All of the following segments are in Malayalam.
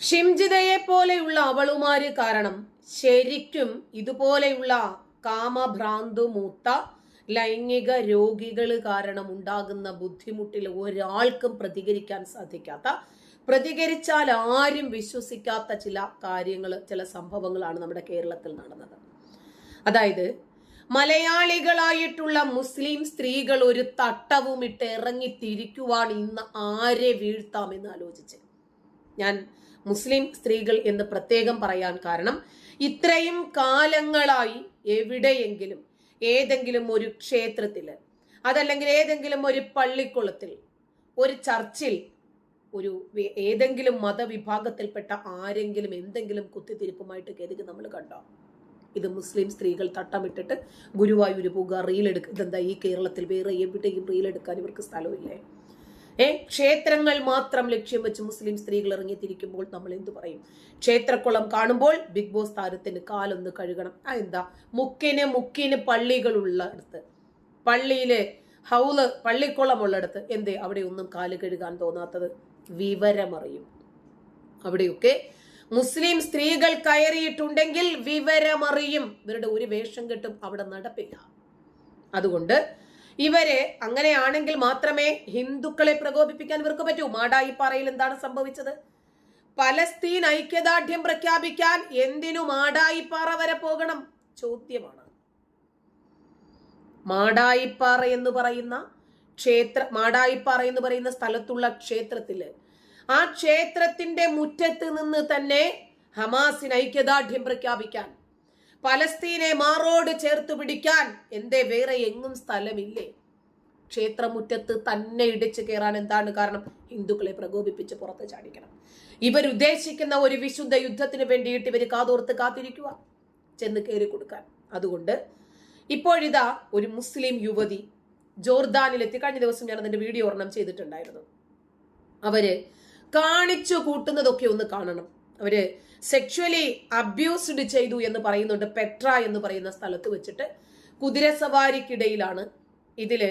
ഷിംജിതയെ പോലെയുള്ള അവളുമാര് കാരണം ശരിക്കും ഇതുപോലെയുള്ള കാമഭ്രാന്തു മൂത്ത ലൈംഗിക രോഗികൾ കാരണം ഉണ്ടാകുന്ന ബുദ്ധിമുട്ടിൽ ഒരാൾക്കും പ്രതികരിക്കാൻ സാധിക്കാത്ത പ്രതികരിച്ചാൽ ആരും വിശ്വസിക്കാത്ത ചില കാര്യങ്ങൾ ചില സംഭവങ്ങളാണ് നമ്മുടെ കേരളത്തിൽ നടന്നത്. അതായത് മലയാളികളായിട്ടുള്ള മുസ്ലിം സ്ത്രീകൾ ഒരു തട്ടവും ഇട്ട് ഇറങ്ങി തിരിക്കുവാൻ ഇന്ന് ആരെ വീഴ്ത്താമെന്ന് ആലോചിച്ച്. ഞാൻ മുസ്ലിം സ്ത്രീകൾ എന്ന് പ്രത്യേകം പറയാൻ കാരണം ഇത്രയും കാലങ്ങളായി എവിടെയെങ്കിലും ഏതെങ്കിലും ഒരു ക്ഷേത്രത്തിൽ അതല്ലെങ്കിൽ ഏതെങ്കിലും ഒരു പള്ളിക്കുളത്തിൽ ഒരു ചർച്ചിൽ ഒരു ഏതെങ്കിലും മതവിഭാഗത്തിൽപ്പെട്ട ആരെങ്കിലും എന്തെങ്കിലും കുത്തിത്തിരിപ്പുമായിട്ട് കരുതി നമ്മൾ കണ്ടോ? ഇത് മുസ്ലിം സ്ത്രീകൾ തട്ടമിട്ടിട്ട് ഗുരുവായൂർ പോകുക റീലെടുക്കുക ഇതെന്താ ഈ കേരളത്തിൽ വേറെ എവിടെയും റീലെടുക്കാൻ ഇവർക്ക് സ്ഥലമില്ലേ? ഏ? ക്ഷേത്രങ്ങൾ മാത്രം ലക്ഷ്യം വെച്ച് മുസ്ലിം സ്ത്രീകൾ ഇറങ്ങിത്തിരിക്കുമ്പോൾ നമ്മൾ എന്ത് പറയും? ക്ഷേത്രക്കുളം കാണുമ്പോൾ ബിഗ് ബോസ് താരത്തിന് കാലൊന്ന് കഴുകണം. ആ എന്താ? മുക്കിന് മുക്കിന് പള്ളികളുള്ളിടത്ത് പള്ളിയിലെ ഹൗൾ പള്ളിക്കുളം ഉള്ളിടത്ത് എന്തേ? അവിടെ ഒന്നും കാൽ കഴുകാൻ തോന്നാത്തത്. വിവരമറിയും. അവിടെയൊക്കെ മുസ്ലിം സ്ത്രീകൾ കയറിയിട്ടുണ്ടെങ്കിൽ വിവരമറിയും. ഇവരുടെ ഒരു വേഷം കെട്ടും അവിടെ നടപ്പില്ല. അതുകൊണ്ട് ഇവരെ അങ്ങനെയാണെങ്കിൽ മാത്രമേ ഹിന്ദുക്കളെ പ്രകോപിപ്പിക്കാൻ ഇവർക്ക് പറ്റൂ. മാടായിപ്പാറയിൽ എന്താണ് സംഭവിച്ചത്? പലസ്തീൻ ഐക്യദാർഢ്യം പ്രഖ്യാപിക്കാൻ എന്തിനു മാടായിപ്പാറ വരെ പോകണം? ചോദ്യമാണ്. മാടായിപ്പാറ എന്ന് പറയുന്ന ക്ഷേത്ര മാടായിപ്പാറ എന്ന് പറയുന്ന സ്ഥലത്തുള്ള ക്ഷേത്രത്തിൽ ആ ക്ഷേത്രത്തിന്റെ മുറ്റത്ത് നിന്ന് തന്നെ ഹമാസിന് ഐക്യദാർഢ്യം പ്രഖ്യാപിക്കാൻ പലസ്തീനെ മാറോട് ചേർത്ത് പിടിക്കാൻ. എന്തേ വേറെ എങ്ങും സ്ഥലമില്ലേ? ക്ഷേത്രമുറ്റത്ത് തന്നെ ഇടിച്ചു കയറാൻ എന്താണ് കാരണം? ഹിന്ദുക്കളെ പ്രകോപിപ്പിച്ച് പുറത്ത് ചാടിക്കണം. ഇവരുദ്ദേശിക്കുന്ന ഒരു വിശുദ്ധ യുദ്ധത്തിന് വേണ്ടിയിട്ട് ഇവർ കാതോർത്ത് കാത്തിരിക്കുക ചെന്ന് കയറി കൊടുക്കാൻ. അതുകൊണ്ട് ഇപ്പോഴിതാ ഒരു മുസ്ലിം യുവതി ജോർദാനിലെത്തി. കഴിഞ്ഞ ദിവസം ഞാൻ അതിന്റെ വീഡിയോ ഓർണം ചെയ്തിട്ടുണ്ടായിരുന്നു. അവർ കാണിച്ചു കൂട്ടുന്നതൊക്കെ ഒന്ന് കാണണം. അവർ സെക്ഷുവലി അബ്യൂസ്ഡ് ചെയ്തു എന്ന് പറയുന്നുണ്ട് പെട്ര എന്ന് പറയുന്ന സ്ഥലത്ത് വെച്ചിട്ട് കുതിരസവാരിക്കിടയിലാണ് ഇതിൽ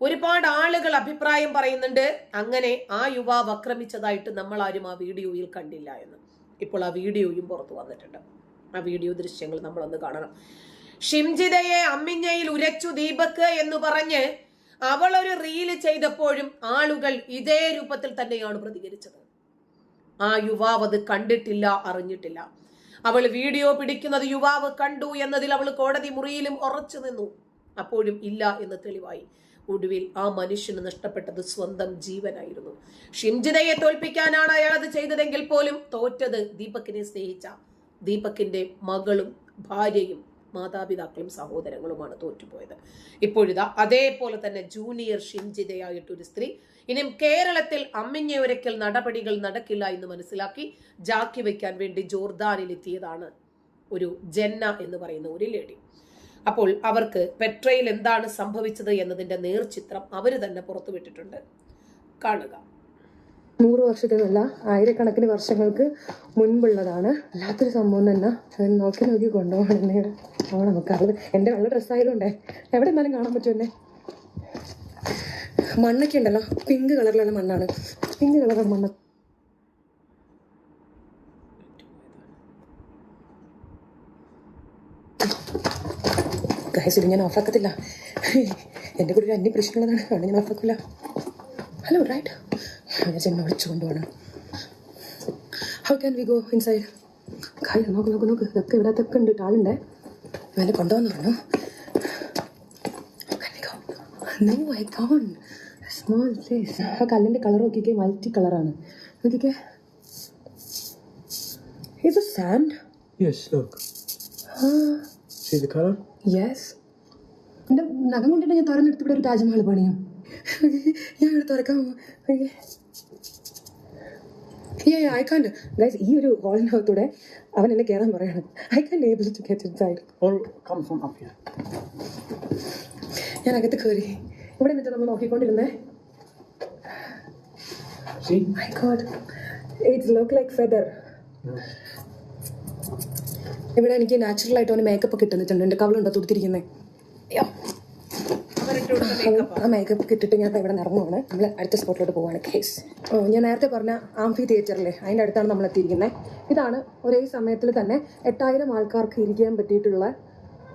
ഒരുപാട് ആളുകൾ അഭിപ്രായം പറയുന്നുണ്ട്. അങ്ങനെ ആ യുവാവ് ആക്രമിച്ചതായിട്ട് നമ്മൾ ആരും ആ വീഡിയോയിൽ കണ്ടില്ല എന്ന്. ഇപ്പോൾ ആ വീഡിയോയും പുറത്തു വന്നിട്ടുണ്ട്. ആ വീഡിയോ ദൃശ്യങ്ങൾ നമ്മളൊന്ന് കാണണം. ഷിംജിതയെ അമ്മിഞ്ഞയിൽ ഉരച്ചു ദീപക് എന്ന് പറഞ്ഞ് അവൾ ഒരു റീൽ ചെയ്തപ്പോഴും ആളുകൾ ഇതേ രൂപത്തിൽ തന്നെയാണ് പ്രതികരിച്ചത്. ആ യുവാവ് അത് കണ്ടിട്ടില്ല അറിഞ്ഞിട്ടില്ല. അവൾ വീഡിയോ പിടിക്കുന്നത് യുവാവ് കണ്ടു എന്നതിൽ അവൾ കോടതി മുറിയിലും ഉറച്ചു നിന്നു. അപ്പോഴും ഇല്ല എന്ന് തെളിവായി. ഒടുവിൽ ആ മനുഷ്യന് നഷ്ടപ്പെട്ടത് സ്വന്തം ജീവനായിരുന്നു. ഷിംജിതയെ തോൽപ്പിക്കാനാണ് അയാൾ അത് ചെയ്തതെങ്കിൽ പോലും തോറ്റത് ദീപക്കിനെ സ്നേഹിച്ച ദീപക്കിന്റെ മകളും ഭാര്യയും മാതാപിതാക്കളും സഹോദരങ്ങളുമാണ് തോറ്റുപോയത്. ഇപ്പോഴിതാ അതേപോലെ തന്നെ ജൂനിയർ ഷിംജിതയായിട്ടൊരു സ്ത്രീ ഇനിയും കേരളത്തിൽ അമ്മിഞ്ഞയൊരക്കൽ നടപടികൾ നടക്കില്ല എന്ന് മനസ്സിലാക്കി ജാക്കി വയ്ക്കാൻ വേണ്ടി ജോർദാനിലെത്തിയതാണ് ഒരു ജന്ന എന്ന് പറയുന്ന ഒരു ലേഡി. അപ്പോൾ അവർക്ക് പെട്രയിൽ എന്താണ് സംഭവിച്ചത് എന്നതിന്റെ നേർചിത്രം അവർ തന്നെ പുറത്തുവിട്ടിട്ടുണ്ട്. കാണുക. നൂറ് വർഷത്തിനല്ല ആയിരക്കണക്കിന് വർഷങ്ങൾക്ക് മുൻപുള്ളതാണ്. വല്ലാത്തൊരു സംഭവം തന്നെ. ഞാൻ നോക്കി നോക്കി കൊണ്ടുപോകണം അവിടെ നമുക്കത് എന്റെ വെള്ള ഡ്രസ്സായതുകൊണ്ടേ എവിടെ എന്നാലും കാണാൻ പറ്റും എന്നെ. മണ്ണൊക്കെ ഉണ്ടല്ലോ. പിങ്ക് കളറിലുള്ള മണ്ണാണ്. പിങ്ക് കളറുള്ള മണ്ണ്. ഗൈസ് ഇത് ഞാൻ ഓഫാക്കത്തില്ല എന്റെ കൂടെ ഒരു അന്യ പ്രശ്നമുള്ളതാണ്. അതുകൊണ്ട് ഞാൻ ഓഫാക്കില്ല ഹലോ റൈറ്റ് ഞാൻ ചെന്ന് വിളിച്ചുകൊണ്ട് കൊണ്ടുപോകണം how can we go inside കാര്യം നോക്ക് നോക്ക് നോക്ക്. ഇതൊക്കെ ഇവിടെ ഇതൊക്കെ ഉണ്ട്. ആളുണ്ടേ എന്നെ കൊണ്ടുവന്നു പറഞ്ഞു no I can small place ആ കല്ലിന്റെ കളർ നോക്കിക്കേ മൾട്ടി കളറാണ് നോക്കിക്കേ. ഇത് sand yes look colour yes എന്റെ നഖം കൊണ്ടിട്ട് ഞാൻ തുറന്നെടുത്ത് ഇവിടെ ഒരു താജ്മഹൽ പണിയും. ഞാൻ ഇവിടെ തുറക്കാൻ ഐ കാണ്ട് ഗൈസ് ഈ ഒരു ഹോളിനകത്തൂടെ അവൻ എന്നെ കയറാൻ പറയാണ്. I can able to get. ഞാൻ അകത്ത് കയറി ഇവിടെ നിന്നിട്ട് നമ്മൾ നോക്കിക്കൊണ്ടിരുന്നേ. See? My god it's look like feather ഇവിടെ എനിക്ക് നാച്ചുറൽ ആയിട്ട് അവന് മേക്കപ്പ് ഒക്കെ എന്റെ എന്റെ കവളുണ്ടോ? തുടുത്തിരിക്കുന്നത് ആ മേക്കപ്പ് കിട്ടിട്ട് ഞാൻ ഇവിടെ ഇറങ്ങുവാണ് നമ്മൾ അടുത്ത സ്പോട്ടിലോട്ട് പോവാണ്. കേസ് ഓ ഞാൻ നേരത്തെ പറഞ്ഞ ആംഫി തിയേറ്ററിലെ അതിന്റെ അടുത്താണ് നമ്മൾ എത്തിയിരിക്കുന്നത് ഇതാണ് ഒരേ സമയത്തിൽ തന്നെ എട്ടായിരം ആൾക്കാർക്ക് ഇരിക്കാൻ പറ്റിയിട്ടുള്ള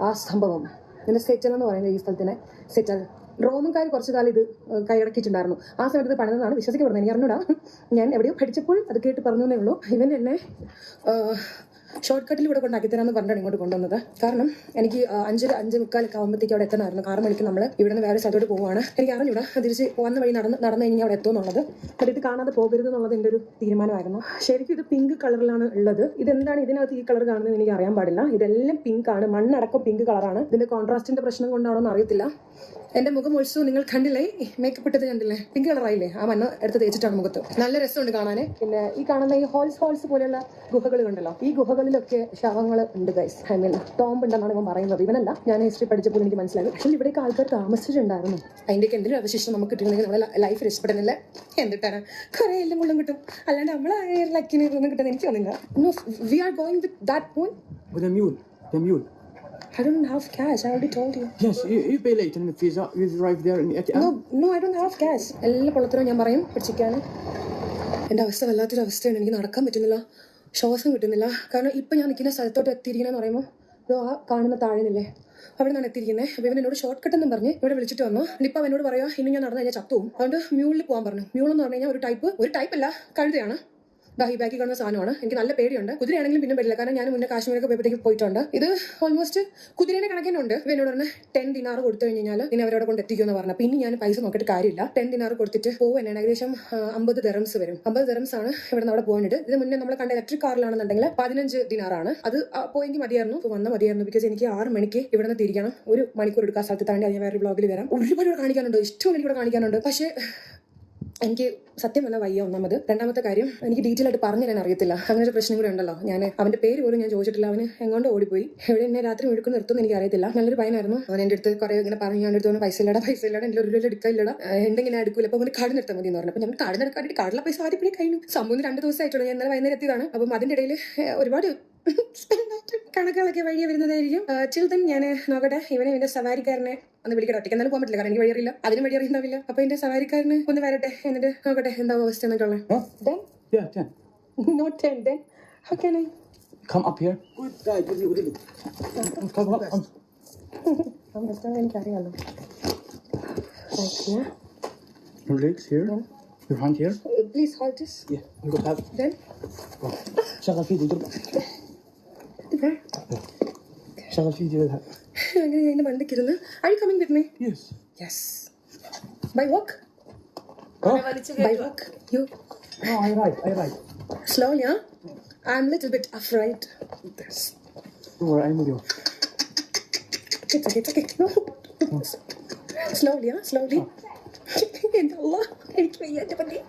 ആ സംഭവം. ഇതിന്റെ സെറ്റൽ എന്ന് പറയുന്നത് ഈ സ്ഥലത്തിനെ സെറ്റൽ. റോമൻകാർ കുറച്ച് കാലം ഇത് കൈയടക്കിയിട്ടുണ്ടായിരുന്നു. ആ സമയത്ത് പണിതെന്നാണ് വിശ്വസിക്കപ്പെടുന്നത്. എനിക്ക് അറിഞ്ഞൂടാ. ഞാൻ എവിടെയോ പഠിച്ചപ്പോൾ അത് കേട്ട് പറഞ്ഞു ഉള്ളൂ. ഇവൻ എന്നെ ഷോർട്ട് കട്ടിൽ ഇവിടെ തരാമെന്ന് പറഞ്ഞാണ് ഇങ്ങോട്ട് കൊണ്ടുവന്നത്. കാരണം എനിക്ക് അഞ്ചു അഞ്ച് മുക്കാലൊക്കെ ആകുമ്പോഴത്തേക്ക് അവിടെ എത്തണമായിരുന്നു. ആറ് മണിക്ക് നമ്മൾ ഇവിടെ നിന്ന് വേറെ സ്ഥലത്തോട്ട് പോവുകയാണ്. എനിക്ക് അറിഞ്ഞൂടാ തിരിച്ച് പോകുന്ന വഴി നടന്ന് നടന്നു കഴിഞ്ഞാൽ അവിടെ എത്തുമെന്നുള്ളത് ബട്ട് ഇത് കാണാതെ പോകരുത് എന്നുള്ളത് എന്റെ ഒരു തീരുമാനമായിരുന്നു. ശരിക്കും ഇത് പിങ്ക് കളറിലാണ് ഉള്ളത്. ഇതെന്താണ് ഇതിനകത്ത് ഈ കളർ കാണുന്നത് എനിക്ക് അറിയാൻ പാടില്ല. ഇതെല്ലാം പിങ്ക് ആണ്. മണ്ണടക്കം പിങ്ക് കളറാണ് ഇതിന്റെ കോൺട്രാസ്റ്റിന്റെ പ്രശ്നം കൊണ്ടാണോ എന്ന് അറിയത്തില്ല. എന്റെ മുഖം ഒഴിച്ചു നിങ്ങൾ കണ്ടില്ലേ? മേക്കപ്പ് ഇട്ടത് കണ്ടില്ലേ? പിങ്ക് കളറായില്ലേ ആ മണ്ണ് എടുത്ത് തേച്ചിട്ടാണ് മുഖത്ത്. നല്ല രസമുണ്ട് കാണാൻ പിന്നെ ഈ കാണുന്ന ഈ ഹോൾസ് ഹോൾസ് പോലെയുള്ള ഗുഹകൾ കണ്ടല്ലോ ഈ ഗുഹകളിലൊക്കെ ശവങ്ങൾ ഉണ്ട് ഗൈസ് ഐ മീൻ ടോംബ് ഉണ്ടെന്നാണ് ഇവൻ പറയുന്നത്. ഇവനല്ല ഞാൻ ഹിസ്റ്ററി പഠിച്ചപ്പോൾ എനിക്ക് മനസ്സിലായി. പക്ഷേ ഇവിടേക്ക് ആൾക്കാർ താമസിച്ചിട്ടുണ്ടായിരുന്നു. അതിന്റെയൊക്കെ എന്തെങ്കിലും അവശേഷം നമുക്ക് കിട്ടുന്നെങ്കിൽ നമ്മുടെ ലൈഫ് രക്ഷപ്പെടുന്നില്ല എന്തിട്ടാണ്? കുറേ എല്ലാം കൊള്ളും കിട്ടും. അല്ലാണ്ട് നമ്മളെ ലക്കിന് ഒന്നും കിട്ടുന്ന എനിക്ക് തോന്നില്ല no we are going with that point With a mule. The mule. already told you Yes, you, you pay later in the visa. You arrive there in ATM. No no I don't have cash എല്ലാ പൊള്ളത്തിനും ഞാൻ പറയും. പിടിച്ചിരിക്കാൻ എന്റെ അവസ്ഥ വല്ലാത്തൊരു അവസ്ഥയാണ്. എനിക്ക് നടക്കാൻ പറ്റുന്നില്ല. ശ്വാസം കിട്ടുന്നില്ല. കാരണം ഇപ്പം ഞാൻ നിൽക്കുന്ന സ്ഥലത്തോട്ട് എത്തിയിരിക്കണമെന്ന് പറയുമ്പോൾ ഇതോ ആ കാണുന്ന താഴെന്നില്ലേ? അവിടെ നിന്നാണ് എത്തിയിരിക്കുന്നത് അപ്പോൾ എന്നോട് ഷോർട്ട് കട്ട് എന്നും പറഞ്ഞ് ഇവിടെ വിളിച്ചിട്ട് വന്നു. ഇപ്പം എന്നോട് പറയാ ഇനി ഞാൻ നടന്നു കഴിഞ്ഞാൽ ചത്തുവും അതുകൊണ്ട് മ്യൂളിൽ പോകാൻ പറഞ്ഞു. മ്യൂൾ എന്ന് പറഞ്ഞു കഴിഞ്ഞാൽ ഒരു ടൈപ്പ് ഒരു ടൈപ്പ് അല്ല കഴുതയാണ്. ദാ ഈ ബാക്കി കാണുന്ന സാധനമാണ്. എനിക്ക് നല്ല പേടിയുണ്ട്. കുതിരയാണെങ്കിലും പിന്നെ പറ്റില്ല കാരണം ഞാൻ മുന്നേ കാശ്മീരൊക്കെ പോയപ്പോഴത്തേക്ക് പോയിട്ടുണ്ട്. ഇത് ഓൾമോസ്റ്റ് കുതിരേനെ കണക്കിനുണ്ട് എന്നോട് പറഞ്ഞ ടെൻ ദിനാർ കൊടുത്തു കഴിഞ്ഞ് കഴിഞ്ഞാൽ പിന്നെ അവരോട് കൊണ്ട് എത്തിക്കുമെന്ന് പറഞ്ഞു. പിന്നെ ഞാൻ പൈസ നോക്കിയിട്ട് കാര്യമില്ല. ടെൻ ദിനാർ കൊടുത്തിട്ട് പോകും ഏകദേശം അമ്പത് ദറംസ് വരും. അമ്പത് ദറംസ് ആണ് ഇവിടെ നിന്ന് അവിടെ ഇത് മുന്നേ നമ്മൾ കണ്ട ഇലക്ട്രിക് കാറിലാണെന്നുണ്ടെങ്കിൽ പതിനഞ്ച് ദിനാറാണ് അത് പോയെങ്കിൽ മതിയായിരുന്നു. വന്നാൽ മതിയായിരുന്നു. ബിക്കോസ് എനിക്ക് ആറ് മണിക്ക് ഇവിടെ നിന്ന് തിരിക്കണം ഒരു മണിക്കൂർ എടുക്കാൻ സ്ഥലത്ത് താണ്ടി അതിന് വേറെ ബ്ലോഗിൽ വരാം. ഒരുപാട് ഇവിടെ കാണിക്കാനുണ്ട്. ഇഷ്ടം എനിക്കിവിടെ കാണിക്കാനുണ്ട്. പക്ഷേ എനിക്ക് സത്യം പറഞ്ഞാൽ വയ്യ ഒന്നാമത്. രണ്ടാമത്തെ കാര്യം എനിക്ക് ഡീറ്റെയിൽ ആയിട്ട് പറഞ്ഞു തരാൻ അറിയത്തില്ല. അങ്ങനെ ഒരു പ്രശ്നം കൂടെ ഉണ്ടല്ലോ. ഞാൻ അവന്റെ പേര് പോലും ഞാൻ ചോദിച്ചിട്ടില്ല. അവന് എങ്ങോട്ട് ഓടിപ്പോയി. എവിടെ എന്നെ രാത്രി മുഴുക്കം നിർത്തുമെന്ന് എനിക്ക് അറിയത്തില്ല. നല്ലൊരു പയ്യനായിരുന്നു. അവൻ എന്റെ അടുത്ത് കുറെ ഇങ്ങനെ പറഞ്ഞു. ഞാൻ എടുത്തോണ്ട് പൈസ ഇല്ലടാ പൈസ ഇല്ലടാ എന്റെ ഒരു എടുക്കില്ലടാ എന്തെങ്കിലും എടുക്കില്ല എടുക്കൂല അപ്പോൾ അവന് കാട് നിർത്താൻ മതി എന്ന് പറഞ്ഞു. അപ്പോൾ ഞാൻ കാർഡ് നിർക്കാനായിട്ട് കാർഡിലെ പൈസ ആദ്യം പിന്നെ കഴിഞ്ഞു. സംഭവം രണ്ട് ദിവസം ആയിട്ടുള്ളൂ. ഞാൻ ഇന്നലെ വൈകുന്നേരം എത്തിയതാണ്. അപ്പം അതിന്റെ ഇടയിൽ ഒരുപാട് കണക്കുകളൊക്കെ വഴിയെ വരുന്നതായിരിക്കും. ചിൽതൻ ഞാൻ നോക്കട്ടെ. ഇവനെ ഇവന്റെ സവാരിക്കാരനെ ഒന്ന് വിളിക്കട്ടെ ഒറ്റയ്ക്ക് എന്നാലും പോകാൻ പറ്റില്ല കാരണം എനിക്ക് വഴിയറിയില്ല അതിനും വഴി അറിയുണ്ടാവില്ല അപ്പൊ എന്റെ സവാരിക്കാരന് ഒന്ന് വരട്ടെ എന്നിട്ട് നോക്കട്ടെ എന്താ അവസ്ഥ എന്നൊക്കെയുള്ളത് Huh? Then? Yeah, 10. Not ten, then? How can I? Come up here. Good guy. With you, with you. Come up. Come. ആ പ്രശ്നം എനിക്കറിയാലോ Right here. Your legs here. Your hand here. Uh, Please hold this. Yeah. You got that. Then? شغل فيديو ضرب Where? شغل فيديو എങ്ങനെയാണ് എന്റെ വണ്ടിക്ക് ഇരുന്ന് I with me yes by walk by walk you slow yeah I'm little bit afraid സ്ലോലിയാ slowly എന്തോ എനിക്ക് വയ്യാറ്റ പറ്റി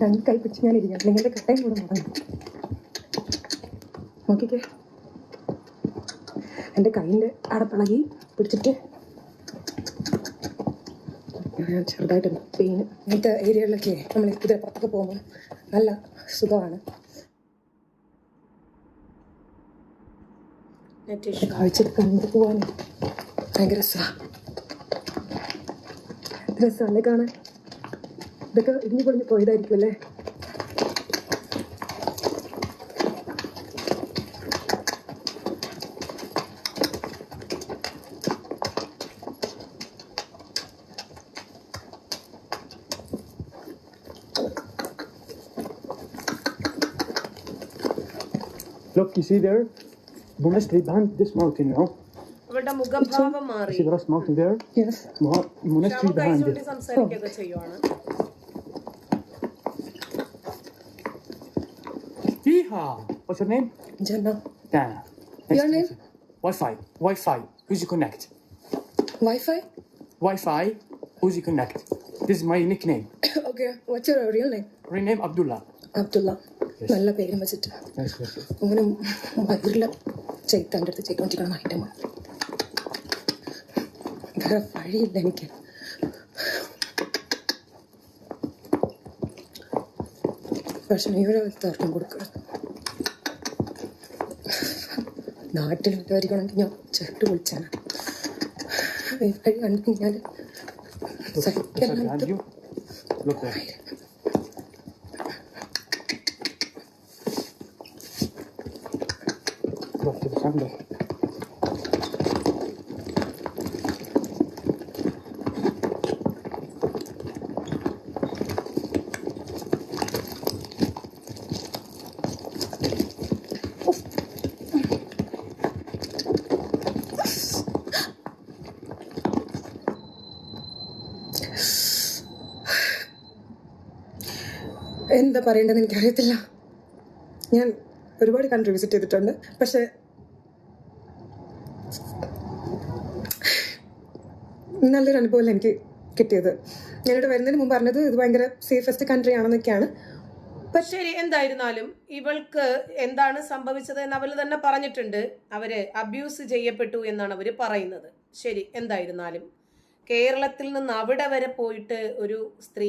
ഞങ്ങൾ കൈപ്പിച്ച് ഞാൻ ഇരിക്കാം നിങ്ങളുടെ കട്ടയും കൂടെ മുടങ്ങി നോക്കിക്കേ. എന്റെ കൈയിന്റെ അടപ്പിളകി പിടിച്ചിട്ട് ഞാൻ ചെറുതായിട്ടുണ്ട് പെയിൻ ഇങ്ങനത്തെ ഏരിയകളിലൊക്കെ നമ്മൾ കുതിര പുറത്തൊക്കെ പോകുമ്പോൾ നല്ല സുഖമാണ്. കാഴ്ചയിൽ കണ്ടു പോവാൻ ഭയങ്കര രസമാണ് രസമല്ലേ കാണാൻ ഇതൊക്കെ ഇടിഞ്ഞു പൊളിഞ്ഞ് പോയതായിരിക്കും അല്ലേ? you see there? Monastery behind this mountain now. അവളുടെ മുഖഭാവം മാറി See the last mountain there? Yes Mo- Monastery ശവം behind കഴിച്ചുകൊണ്ട് it. സംസാരിക്കുകയൊക്കെ ചെയ്യുവാണ് Yeehaw! What's your name? ജന Dana. Your name? Wi-Fi. Wi-Fi. Who's you connect? Wifi Wi-Fi. Who's you connect? This is my nickname. Okay what's your real name Rename Abdullah. Abdullah നല്ല പേരും വെച്ചിട്ട്. അങ്ങനെ മധുരില ചെയ്ത്താന്റെ അടുത്ത് ചെയ്തുകൊണ്ടിരിക്കണം ഐറ്റം വേറെ വഴിയില്ല എനിക്ക്. പക്ഷെ ഇവരെ തർക്കം കൊടുക്കണം. നാട്ടിൽ വരികയാണെങ്കിൽ ഞാൻ ചേട്ട് വിളിച്ചാണ് ഈ വഴി കണ്ടു കഴിഞ്ഞാൽ സഹിക്കാൻ look behind you. Look there. Look to the front there. എന്താ പറയേണ്ടതെന്ന് എനിക്കറിയത്തില്ല ഞാൻ ഒരുപാട് കൺട്രി വിസിറ്റ് ചെയ്തിട്ടുണ്ട് പക്ഷെ നല്ലൊരു അനുഭവമല്ല എനിക്ക് കിട്ടിയത്? ഞാനിവിടെ വരുന്നതിന് മുമ്പ് പറഞ്ഞത് ഇത് ഭയങ്കര സേഫസ്റ്റ് കൺട്രി ആണെന്നൊക്കെയാണ്. ശരി എന്തായിരുന്നാലും ഇവൾക്ക് എന്താണ് സംഭവിച്ചത് എന്ന് അവർ തന്നെ പറഞ്ഞിട്ടുണ്ട്. അവർ അബ്യൂസ് ചെയ്യപ്പെട്ടു എന്നാണ് അവർ പറയുന്നത്. ശരി എന്തായിരുന്നാലും. കേരളത്തിൽ നിന്ന് അവിടെ വരെ പോയിട്ട് ഒരു സ്ത്രീ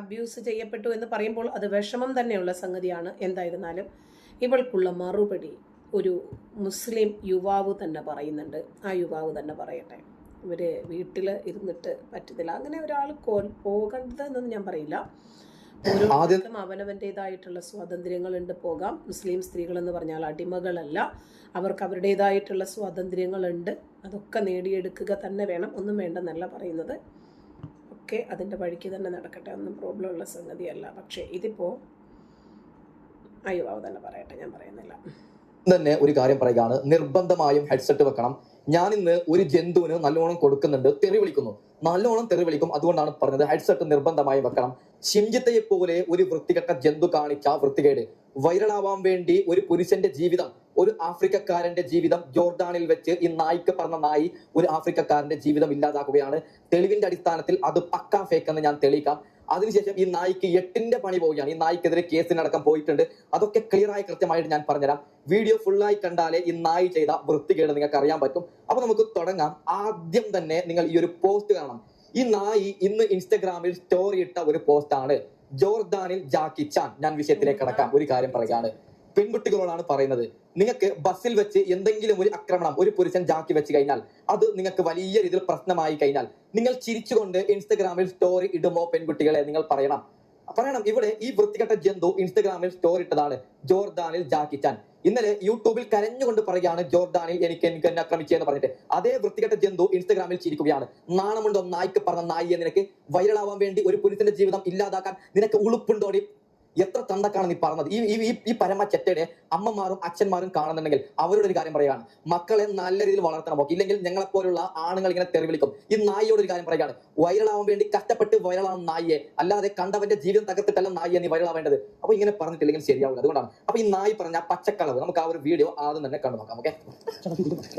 അബ്യൂസ് ചെയ്യപ്പെട്ടു എന്ന് പറയുമ്പോൾ അത് വിഷമം തന്നെയുള്ള സംഗതിയാണ്. എന്തായിരുന്നാലും ഇവൾക്കുള്ള മറുപടി ഒരു മുസ്ലിം യുവാവ് തന്നെ പറയുന്നുണ്ട്. ആ യുവാവ് തന്നെ പറയട്ടെ. ഇവർ വീട്ടിൽ ഇരുന്നിട്ട് പറ്റത്തില്ല അങ്ങനെ ഒരാൾ പോകേണ്ടതെന്നൊന്നും ഞാൻ പറയില്ല. ഓരോരുത്തർക്കും അവനവന്റെതായിട്ടുള്ള സ്വാതന്ത്ര്യങ്ങളുണ്ട്. പോകാം. മുസ്ലിം സ്ത്രീകൾ എന്ന് പറഞ്ഞാൽ അടിമകളല്ല. അവർക്ക് അവരുടേതായിട്ടുള്ള സ്വാതന്ത്ര്യങ്ങളുണ്ട്. അതൊക്കെ നേടിയെടുക്കുക തന്നെ വേണം. ഒന്നും വേണ്ടെന്നല്ല പറയുന്നത്. ഒക്കെ അതിന്റെ വഴിക്ക് തന്നെ നടക്കട്ടെ. ഒന്നും പ്രോബ്ലം ഉള്ള സംഗതിയല്ല. പക്ഷേ ഇതിപ്പോൾ അയ്യോ അവ തന്നെ പറയട്ടെ. ഞാൻ പറയുന്നില്ല. തന്നെ ഒരു കാര്യം പറയുകയാണ്. നിർബന്ധമായും ഹെഡ്സെറ്റ് വെക്കണം. ഞാൻ ഇന്ന് ഒരു ജന്തുവിന് നല്ലോണം കൊടുക്കുന്നുണ്ട് തെറി വിളിക്കുന്നു. നല്ലോണം തെറി വിളിക്കും അതുകൊണ്ടാണ് പറഞ്ഞത്. ഹെഡ്സെറ്റ് നിർബന്ധമായി വെക്കണം. ഷിംജിത്തയെ പോലെ ഒരു വൃത്തികെട്ട ജന്തു കാണിച്ച വൃത്തികേട്. വൈറലാവാൻ വേണ്ടി ഒരു പുരുഷന്റെ ജീവിതം ഒരു ആഫ്രിക്കക്കാരന്റെ ജീവിതം ജോർദാനിൽ വെച്ച് ഈ നായിക്ക് പറഞ്ഞ നായി ഒരു ആഫ്രിക്കക്കാരന്റെ ജീവിതം ഇല്ലാതാക്കുകയാണ്. തെളിവിന്റെ അടിസ്ഥാനത്തിൽ അത് പക്കാ ഫേക്ക് എന്ന് ഞാൻ തെളിയിക്കാം. അതിനുശേഷം ഈ നായിക്ക് എട്ടിന്റെ പണി പോവുകയാണ്. ഈ നായിക്കെതിരെ കേസിനടക്കം പോയിട്ടുണ്ട്. അതൊക്കെ ക്ലിയറായി കൃത്യമായിട്ട് ഞാൻ പറഞ്ഞുതരാം. വീഡിയോ ഫുള്ളായി കണ്ടാലേ ഈ നായി ചെയ്ത വൃത്തികേട് നിങ്ങൾക്ക് അറിയാൻ പറ്റും. അപ്പൊ നമുക്ക് തുടങ്ങാം. ആദ്യം തന്നെ നിങ്ങൾ ഈ ഒരു പോസ്റ്റ് കാണണം. ഈ നായി ഇന്ന് ഇൻസ്റ്റഗ്രാമിൽ സ്റ്റോറി ഇട്ട ഒരു പോസ്റ്റാണ് ജോർദാനിൽ ജാക്കി ചാൻ. ഞാൻ വിഷയത്തിലേക്ക് കടക്കാം. ഒരു കാര്യം പറയുകയാണ്. പെൺകുട്ടികളോടാണ് പറയുന്നത്. നിങ്ങൾക്ക് ബസ്സിൽ വെച്ച് എന്തെങ്കിലും ഒരു ആക്രമണം ഒരു പുരുഷൻ ജാക്കി വെച്ച് കഴിഞ്ഞാൽ അത് നിങ്ങൾക്ക് വലിയ രീതിയിൽ പ്രശ്നമായി കഴിഞ്ഞാൽ നിങ്ങൾ ചിരിച്ചുകൊണ്ട് ഇൻസ്റ്റഗ്രാമിൽ സ്റ്റോറി ഇടുമോ പെൺകുട്ടികളെ? നിങ്ങൾ പറയണം. പറയണം. ഇവിടെ ഈ വൃത്തികെട്ട ജന്തു ഇൻസ്റ്റഗ്രാമിൽ സ്റ്റോറി ഇട്ടതാണ് ജോർദാനിൽ ജാക്കി ചാൻ. ഇന്നലെ യൂട്യൂബിൽ കരഞ്ഞുകൊണ്ട് പറയുകയാണ് ജോർദാനിൽ എനിക്ക് എനിക്ക് എന്നെ ആക്രമിച്ചെന്ന് പറഞ്ഞിട്ട്. അതേ വൃത്തികെട്ട ജന്തു ഇൻസ്റ്റഗ്രാമിൽ ചിരിക്കുകയാണ്. നാണമുണ്ടോ നായ്ക്ക് പറഞ്ഞ നായിയെ നിനക്ക് വൈറലാവാൻ വേണ്ടി ഒരു പുരുഷന്റെ ജീവിതം ഇല്ലാതാക്കാൻ നിനക്ക് ഉളുപ്പുണ്ടോടി? എത്ര തന്തക്കാണ് നീ പറഞ്ഞത്? ഈ ഈ- ഈ- പരമ ചെറ്റയുടെ അമ്മമാരും അച്ഛന്മാരും കാണുന്നുണ്ടെങ്കിൽ അവരോട് ഒരു കാര്യം പറയുകയാണ് മക്കളെ നല്ല രീതിയിൽ വളർത്തണം നോക്കി. ഇല്ലെങ്കിൽ ഞങ്ങളെപ്പോലുള്ള ആണുങ്ങൾ ഇങ്ങനെ തെറി വിളിക്കും ഈ നായിയോട് ഒരു കാര്യം പറയുകയാണ്. വൈറലാവാൻ വേണ്ടി കഷ്ടപ്പെട്ട് വൈറലാവുന്ന നായിയെ. അല്ലാതെ കണ്ടവന്റെ ജീവിതം തകർത്തിട്ടല്ല നായിയെ നീ വൈറലാവേണ്ടത്. അപ്പൊ ഇങ്ങനെ പറഞ്ഞിട്ടില്ലെങ്കിൽ ശരിയാവില്ല. അതുകൊണ്ടാണ്. അപ്പൊ ഈ നായി പറഞ്ഞ പച്ചക്കളവ് നമുക്ക് ആ ഒരു വീഡിയോ ആദ്യം തന്നെ കണ്ടു നോക്കാം. ഓക്കെ?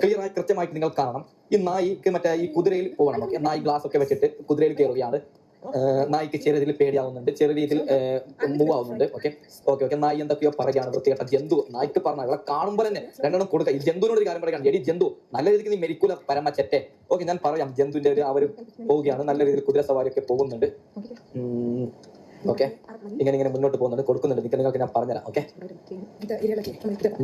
ക്ലിയറായി കൃത്യമായിട്ട് നിങ്ങൾ കാണണം. ഈ നായിക്ക് മറ്റേ ഈ കുതിരയിൽ പോകണം. ഓക്കെ? നായി ഗ്ലാസ് ഒക്കെ വെച്ചിട്ട് കുതിരയിൽ കയറുകയാണ്. നായിക്ക് ചെറിയ രീതിയിൽ പേടിയാവുന്നുണ്ട്. ചെറിയ രീതിയിൽ മൂവ് ആവുന്നുണ്ട് ഓക്കെ? Okay okay. നായി എന്തൊക്കെയോ പറയുകയാണ് വൃത്തികെട്ട ജന്തു. നായിക്ക് പറഞ്ഞ ഇവിടെ കാണുമ്പോൾ തന്നെ രണ്ടെണ്ണം കൊടുക്കുക. ഈ ജന്തുവിനോട് ഒരു കാര്യം പറയുകയാണ്. എടി ജന്തു നല്ല രീതിക്ക് നീ മെരിക്കൂല പരമച്ചറ്റെ. ചെറ്റെ ഓക്കെ ഞാൻ പറയാം. ജന്തുവിന്റെ ഒരു അവർ പോവുകയാണ്. നല്ല രീതിയിൽ കുതിര സവാരി ഒക്കെ പോകുന്നുണ്ട് ഓക്കെ? ഇങ്ങനെ ഇങ്ങനെ മുന്നോട്ട് പോകുന്നുണ്ട്. കൊടുക്കുന്നുണ്ട്. നിങ്ങൾക്ക് ഞാൻ പറഞ്ഞുതരാം. ഓക്കെ?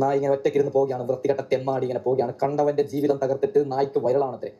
നായി ഇങ്ങനെ ഒറ്റയ്ക്ക് ഇരുന്ന് പോവുകയാണ്. വൃത്തികെട്ട തെമ്മാടി ഇങ്ങനെ പോവുകയാണ്. കണ്ടവന്റെ ജീവിതം തകർത്തിട്ട് നായ്ക്ക് വരളാണത്രേ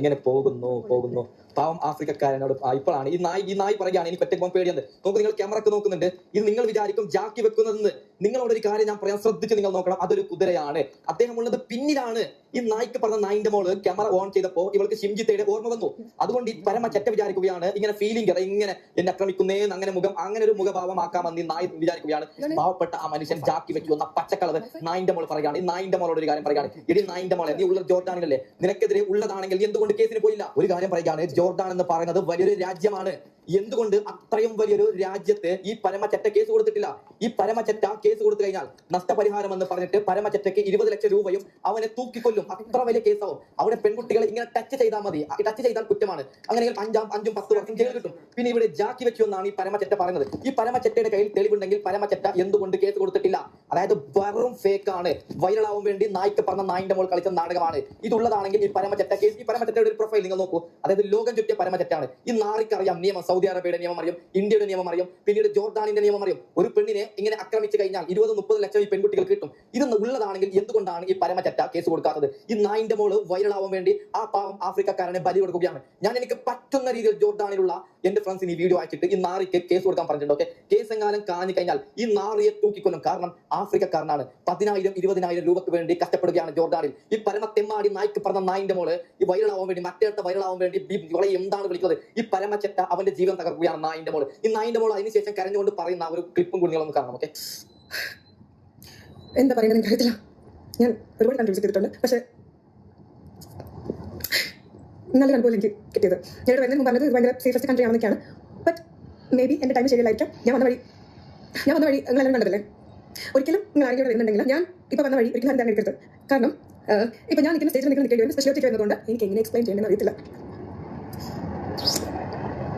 ഇങ്ങനെ പോകുന്നു പോകുന്നു. പാവം ആഫ്രിക്കക്കാരനോട് ഇപ്പോഴാണ്. ഈ നായി ഈ നായി പറയുകയാണ് എനിക്ക് ഒറ്റയ്ക്ക് പോകാൻ പേടിയുണ്ട്. നോക്ക് നിങ്ങൾ ക്യാമറക്ക് നോക്കുന്നുണ്ട്. ഇത് നിങ്ങൾ വിചാരിക്കും ജാക്കി വെക്കുന്നതെന്ന്. നിങ്ങളോട് ഒരു കാര്യം ഞാൻ പറയാൻ ശ്രദ്ധിച്ച് നിങ്ങൾ നോക്കണം. അതൊരു കുതിരയാണ്. അദ്ദേഹം ഉള്ളത് പിന്നിലാണ്. ഈ നായിക്ക് പറഞ്ഞ നായിന്റെ മോൾ ക്യാമറ ഓൺ ചെയ്തപ്പോ ഇവൾക്ക് ഷിംജിത്തയുടെ ഓർമ്മ വന്നു. അതുകൊണ്ട് ഈ പരമ ചെറ്റ വിചാരിക്കുകയാണ് ഇങ്ങനെ ഫീലിംഗ് ഇങ്ങനെ എന്നെ ആക്രമിക്കുന്നേന്ന് അങ്ങനെ മുഖം അങ്ങനെ ഒരു മുഖഭാവമാക്കാമെന്ന് ഈ നായി വിചാരിക്കുകയാണ്. പാവപ്പെട്ട ആ മനുഷ്യൻ ജാക്കി വെച്ചു വന്ന പച്ചക്കളവ് നായിന്റെ മോൾ പറയുകയാണ്. ഈ നായിന്റെ മോളോട് ഒരു കാര്യം പറയുകയാണ്. ഇടി നായിന്റെ മോളെ നീ ഉള്ള ജോർദാനല്ലേ നിനക്കെതിരെ ഉള്ളതാണെങ്കിൽ എന്തുകൊണ്ട് കേസിന് പോയില്ല? ഒരു കാര്യം പറയുകയാണ് ജോർഡാൻ എന്ന് പറയുന്നത് വലിയൊരു രാജ്യമാണ്. എന്തുകൊണ്ട് അത്രയും വലിയൊരു രാജ്യത്ത് ഈ പരമചറ്റ കേസ് കൊടുത്തിട്ടില്ല? ഈ പരമചറ്റ കേസ് കൊടുത്തു കഴിഞ്ഞാൽ നഷ്ടപരിഹാരം എന്ന് പറഞ്ഞിട്ട് പരമചറ്റയ്ക്ക് ഇരുപത് ലക്ഷം രൂപയും അവനെ തൂക്കിക്കൊല്ലും. അത്ര വലിയ കേസാവും അവിടെ പെൺകുട്ടികളെ ഇങ്ങനെ ടച്ച് ചെയ്താൽ മതി. ടച്ച് ചെയ്താൽ കുറ്റമാണ്. അങ്ങനെയെങ്കിൽ അഞ്ചാം അഞ്ചും പത്ത് വർഷം ജയിൽ കിട്ടും. പിന്നെ ഇവിടെ ജാക്കി വെച്ചു എന്നാണ് ഈ പരമചറ്റ പറയുന്നത്. ഈ പരമചറ്റയുടെ കയ്യിൽ തെളിവുണ്ടെങ്കിൽ പരമചറ്റ എന്തുകൊണ്ട് കേസ് കൊടുത്തിട്ടില്ല? അതായത് വെറും ഫേക്ക് ആണ്. വൈറലാവാൻ വേണ്ടി നായ്ക്ക് പറഞ്ഞ നായിന്റെ മോൾ കളിച്ച നാടകമാണ്. ഇതുള്ളതാണെങ്കിൽ ഈ പരമചറ്റ കേസ് ഈ പരമചറ്റയുടെ ഒരു പ്രൊഫൈൽ നിങ്ങൾ നോക്കൂ. അതായത് ലോകം ചുറ്റിയ പരമചറ്റാണ്. ഈ നാറിക്കറിയാം നിയമ സൗദി അറേബ്യയുടെ നിയമം അറിയും ഇന്ത്യയുടെ നിയമം അറിയും പിന്നീട് ജോർദാനിന്റെ നിയമം അറിയും. ഒരു പെണ്ണിനെ ഇങ്ങനെ ആക്രമിച്ചു കഴിഞ്ഞാൽ ഇരുപത് മുപ്പത് ലക്ഷം ഈ പെൺകുട്ടികൾ കിട്ടും. ഇത് ഉള്ളതാണെങ്കിൽ എന്തുകൊണ്ടാണ് ഈ പരമചറ്റ കേസ് കൊടുക്കാത്തത്? ഈ നായിന്റെ മോൾ വൈറലാവാൻ വേണ്ടി ആ പാവം ആഫ്രിക്കക്കാരനെ ബലി കൊടുക്കുകയാണ്. ഞാൻ എനിക്ക് പറ്റുന്ന രീതിയിൽ ജോർദാനിലുള്ള എന്റെ ഫ്രണ്ട്സിന് ഈ വീഡിയോ അയച്ചിട്ട് ഈ നാറിക്ക് കേസ് കൊടുക്കാൻ പറഞ്ഞിട്ടുണ്ട് ഓക്കെ കേസ് എങ്ങാനും കാഞ്ഞു കഴിഞ്ഞാൽ ഈ നാറിയെ തൂക്കിക്കൊല്ലും കാരണം ആഫ്രിക്കക്കാരനാണ്. പതിനായിരം ഇരുപതിനായിരം രൂപക്ക് വേണ്ടി കഷ്ടപ്പെടുകയാണ് ജോർദാനിൽ. ഈ പരമ തെമ്മാടി നായ്ക്ക് പറഞ്ഞ നായിന്റെ മോൾ ഈ വൈറലാവാൻ വേണ്ടി മറ്റേട്ട വൈറലാവാൻ വേണ്ടി എന്താണ് വിളിക്കുന്നത്? ഈ പരമചറ്റ അവന്റെ ജീവൻ തകർക്കുകയാണ് നായിന്റെ മോൾ. ഈ നായിന്റെ മോൾ അതിനുശേഷം കരഞ്ഞുകൊണ്ട് പറയുന്ന ആ ഒരു ക്ലിപ്പും കൂടി കാണാം കാണണം ഓക്കെ എന്താ പറയുന്നത് എനിക്ക് അറിയത്തില്ല ഞാൻ ഒരുപാട് കൺഫ്യൂസ് ചെയ്തിട്ടുണ്ട്. പക്ഷേ നല്ല അനുഭവം എനിക്ക് കിട്ടിയത്. ഇവിടെ വരുന്നതിന് പറഞ്ഞത് ഭയങ്കര സേഫസ്റ്റ് കൺട്രി ആണെന്നൊക്കെയാണ്. ബട്ട് മേ ബി എന്റെ ടൈം ശരിയല്ലായിരിക്കാം. ഞാൻ വന്ന വഴി ഞാൻ വന്ന വഴി നിങ്ങളെല്ലാം കണ്ടതല്ലേ? ഒരിക്കലും നിങ്ങൾ ആരെങ്കിലും വരുന്നുണ്ടെങ്കിൽ ഞാൻ ഇപ്പോൾ വന്ന വഴി ഒരിക്കലും ഞാൻ എടുക്കരുത് കാരണം ഇപ്പോൾ ഞാൻ നിൽക്കുന്ന സ്റ്റേജിൽ നിങ്ങൾ നിൽക്കേണ്ടി വരും. സ്പെഷ്യൽ വരുന്നതുകൊണ്ട് എനിക്ക് എങ്ങനെ എക്സ്പ്ലെയിൻ ചെയ്യണമെന്ന് അറിയത്തില്ല.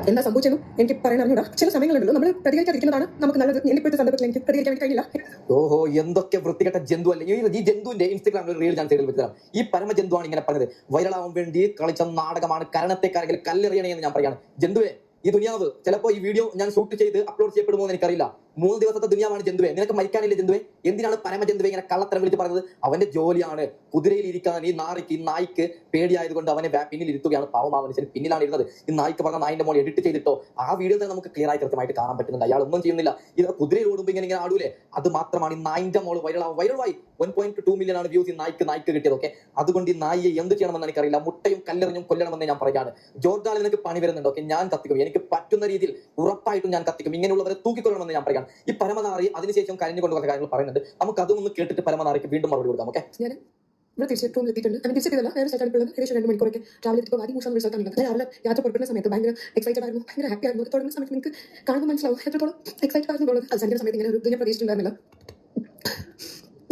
എന്താ സംഭവിച്ചെന്നും എനിക്ക് പറയാൻ അറിഞ്ഞൂടാ ചില സമയങ്ങളുണ്ടല്ലോ നമ്മൾ പ്രതികരിക്കാതിരിക്കുന്നതാണ് നമുക്ക് നല്ലത്. ഇപ്പോഴത്തെ സന്ദർഭത്തിൽ എനിക്ക് പ്രതികരിക്കാൻ കഴിയില്ല. ഓഹോ എന്തൊക്കെ വൃത്തികെട്ട ജന്തു അല്ലേ? ഈ- ജന്തുവിന്റെ ഇൻസ്റ്റാഗ്രാമിൽ റീൽ ഞാൻ തേടി വെച്ചതാണ് ഈ പരമ ജന്തുവാണ് ഇങ്ങനെ പറഞ്ഞത്. വൈറലാവാൻ വേണ്ടി കളിച്ച നാടകമാണ് കരണത്തെക്കാരെങ്കിൽ കല്ലെറിയണേ എന്ന് ഞാൻ പറയാണ്. ജന്തുവേ ഈ ദുനിയാവ് ചിലപ്പോ ഈ വീഡിയോ ഞാൻ ഷൂട്ട് ചെയ്ത് അപ്ലോഡ് ചെയ്യപ്പെടുമോ എന്ന് എനിക്കറിയില്ല. മൂന്ന് ദിവസത്തെ ദുനിയാവാണ് ജന്തുവെ. നിനക്ക് മരിക്കാനില്ല ജന്തുവെ? എന്തിനാണ് പരമ ജന്തുവെ ഇങ്ങനെ കള്ളത്തരം വിളിച്ച് പറഞ്ഞത് അവന്റെ ജോലിയാണ്. കുതിരയിൽ ഇരിക്കാൻ ഈ നാറിക്ക് ഈ നായിക്ക് പേടിയായതുകൊണ്ട് അവനെ പിന്നിൽ ഇരുത്തുകയാണ് പാവം മനുഷ്യൻ. പിന്നിലാണ് ഇരുന്നത്. ഈ നായിക്ക് പറഞ്ഞ നായിന്റെ മോൾ എഡിറ്റ് ചെയ്തിട്ടോ? ആ വീഡിയോ തന്നെ നമുക്ക് ക്ലിയർ ആയി കൃത്യമായിട്ട് കാണാൻ പറ്റുന്നുണ്ട്. അയാൾ ഒന്നും ചെയ്യുന്നില്ല. ഇത് കുതിരയിൽ ഓടുമ്പോൾ ഇങ്ങനെ ഇങ്ങനെ ആടൂലേ? അത് മാത്രമാണ് ഈ നായിന്റെ മോൾ വൈറൽ വൈറലായി വൺ പോയിന്റ് ടു മില്യൺ ആണ് വ്യൂസ് ഈ നായിക്ക് നായിക്ക് കിട്ടിയത് ഓക്കെ അതുകൊണ്ട് ഈ നായിയെ എന്ത് ചെയ്യണമെന്ന് എനിക്കറിയില്ല. മുട്ടയും കല്ലെറിഞ്ഞും കൊല്ലണമെന്ന് ഞാൻ പറയുകയാണ്. ജോർജാൽ നിനക്ക് പണി വരുന്നുണ്ട് ഓക്കെ ഞാൻ കത്തിക്കും. എനിക്ക് പറ്റുന്ന രീതിയിൽ ഉറപ്പായിട്ടും ഞാൻ കത്തിക്കും. ഇങ്ങനെയുള്ളവരെ തൂക്കിക്കൊള്ളണമെന്ന് ഞാൻ പറയാം. ഈ പരമനാറി അതിനുശേഷം കരഞ്ഞുകൊണ്ട് കുറച്ച് കാര്യങ്ങൾ പറയുന്നുണ്ട്. നമുക്ക് അതൊന്ന് കേട്ടിട്ട് പരമനാറിക്ക് വീണ്ടും മറുപടി കൊടുക്കാം. ഓക്കെ? ഞാൻ ഇവിടെ തിരിച്ച് റൂമിൽ എത്തിയിട്ടുണ്ട്. അങ്ങനെ തിരിച്ചെത്തിയതല്ല നേരെ ഇപ്പോൾ ഏകദേശം രണ്ട് മണിക്കൂറൊക്കെ ട്രാവൽ ചെയ്തിട്ട് ആദ്യം മൂന്നാം റിസൾട്ടാണ് ഞാൻ രാവിലെ യാത്ര പുറപ്പെടുന്ന സമയത്ത് ഭയങ്കര എക്സൈറ്റഡ് ആയിരുന്നു ഭയങ്കര ഹാപ്പി ആയിരുന്നു. അത് തുടങ്ങുന്ന സമയത്ത് നിങ്ങൾക്ക് കാണുമ്പോൾ മനസ്സിലാവും എത്രത്തോളം എക്സൈറ്റഡ് ആയിരുന്നു എന്നുള്ളത് അത് സമയത്ത് ഇങ്ങനെ ഒരു ഇത് പ്രതീക്ഷിച്ചിട്ടുണ്ടായിരുന്നില്ല